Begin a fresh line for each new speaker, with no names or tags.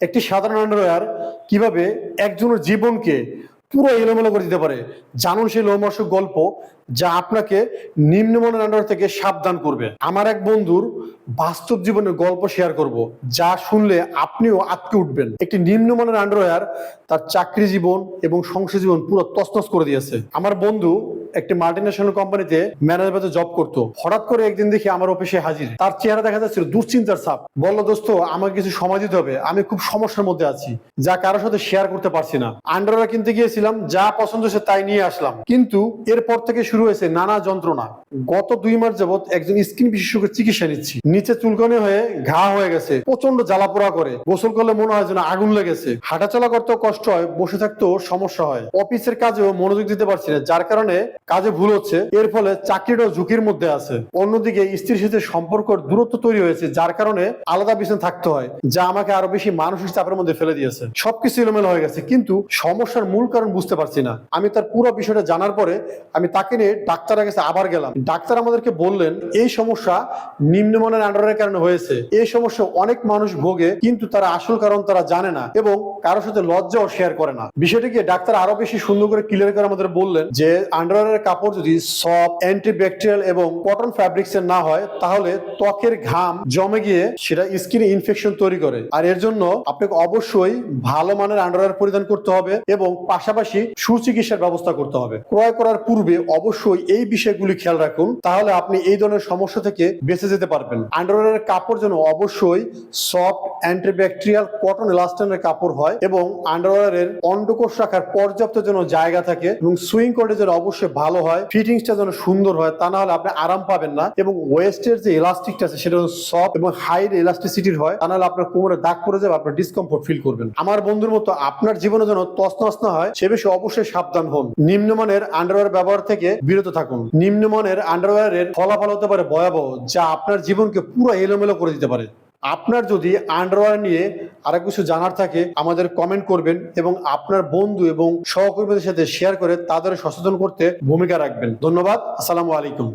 একটি সাধারণ আন্ডারওয়্যার কীভাবে একজনের জীবনকে পুরো এলোমেলো করে দিতে পারে? জানুন সেই লোমর্ষক গল্প যা আপনাকে নিম্নমানের আন্ডার থেকে সাবধান করবে। আমার এক বন্ধুর বাস্তব জীবনের গল্প শেয়ার করব, যা শুনলে আপনিও আটকে উঠবেন। একটি নিম্নমানের আন্ডারওয়্যার তার চাকরি জীবন এবং সংসার জীবন পুরো তছনছ করে দিয়েছে। আমার বন্ধু একটি মাল্টিনেশনাল কোম্পানিতে ম্যানেজার জব করতো। হঠাৎ করে একদিন দেখি আমার অফিসে হাজির। তার চেহারা দেখা যাচ্ছিল দুশ্চিন্তার ছাপ। বলল, দোস্ত, আমাকে কিছু সময় দিতে হবে। আমি খুব সমস্যার মধ্যে আছি। যা কারোর সাথে শেয়ার করতে পারছি না। আন্ডারওয়্যার কিনতে গিয়েছিলাম। যা পছন্দ হয়েছে তাই নিয়ে আসলাম। কিন্তু এরপর থেকে শুরু হয়েছে নানা যন্ত্রণা। গত দুই মাস যাবৎ একজন স্কিন বিশেষজ্ঞের চিকিৎসা নিচ্ছি। নিচে চুলকানি হয়ে ঘা হয়ে গেছে। প্রচণ্ড জ্বালা পোড়া করে। গোসল করলে মনে হয় যেন আগুন লেগেছে। হাঁটাচলা করতেও কষ্ট হয়, বসে থাকতেও সমস্যা হয়। অফিসের কাজেও মনোযোগ দিতে পারছি না, যার কারণে কাজে ভুল হচ্ছে, এর ফলে চাকরিটাও ঝুঁকির মধ্যে আছে। অন্যদিকে স্ত্রীর সাথে সম্পর্ক দূরত্ব তৈরি হয়েছে, যার কারণে আলাদা বিছানে থাকতে হয়, যা আমাকে আরও বেশি মানসিক চাপের মধ্যে ফেলে দিয়েছে। সবকিছু এলোমেলো হয়ে গেছে, কিন্তু সমস্যার মূল কারণ বুঝতে পারছি না। আমি তার পুরো বিষয়টা জানার পরে আমি তাকে নিয়ে ডাক্তারের কাছে আবার গেলাম। ডাক্তার আমাদেরকে বললেন, এই সমস্যা নিম্নমানের আন্ডারের কারণে হয়েছে। এই সমস্যা অনেক মানুষ ভোগে, কিন্তু তারা আসল কারণ তারা জানে না এবং কারোর সাথে লজ্জাও শেয়ার করে না। বিষয়টিকে ডাক্তার আরও বেশি সুন্দর করে ক্লিয়ার করে আমাদের বললেন যে, আন্ডারের কাপড় যদি সফট অ্যান্টিব্যাকটেরিয়াল এবং কটন ফ্যাব্রিক্স এর না হয়, তাহলে ত্বকের ঘাম জমে গিয়ে সেটা স্কিনে ইনফেকশন তৈরি করে। আর এর জন্য আপনাকে অবশ্যই ভালো মানের আন্ডারওয়্যার পরিধান করতে হবে এবং পাশাপাশি সুচিকিৎসার ব্যবস্থা করতে হবে। ক্রয় করার পূর্বে অবশ্যই এই বিষয়গুলি খেয়াল রাখুন, তাহলে আপনি এই ধরনের সমস্যা থেকে বেঁচে যেতে পারবেন। আন্ডারওয়্যারের কাপড় যেন অবশ্যই সফট অ্যান্টিব্যাকটেরিয়াল কটন ইলাস্টনের কাপড় হয় এবং আন্ডারওয়ারের অন্ডকোষ রাখার পর্যাপ্ত যেন জায়গা থাকে এবং সুইং কোডে যেন অবশ্যই ভালো হয়, ফিটিংসটা যেন সুন্দর হয়, তা না হলে আপনি আরাম পাবেন না এবং ওয়েস্টের যে ইলাস্টিকটা আছে সেটা সফট এবং হাই ইলাস্টিসিটির হয়, তা নাহলে আপনার কোমরে দাগ পড়ে যাবে, আপনার ডিসকমফোর্ট ফিল করবেন আমার বন্ধুর মতো আপনার জীবনে যেন তছনছ না হয়, সে বিষয়ে অবশ্যই সাবধান হন। নিম্নমানের আন্ডারওয়্যার ব্যবহার থেকে বিরত থাকুন। নিম্নমানের আন্ডারওয়্যারের ফলাফল হতে পারে ভয়াবহ, যা আপনার জীবনকে পুরো এলোমেলো করে দিতে পারে। আপনার যদি আন্ডারওয়্যার নিয়ে আরও কিছু জানার থাকে, আমাদের কমেন্ট করবেন এবং আপনার বন্ধু এবং সহকর্মীদের সাথে শেয়ার করে তাদের সচেতন করতে ভূমিকা রাখবেন। ধন্যবাদ, আসসালামু আলাইকুম।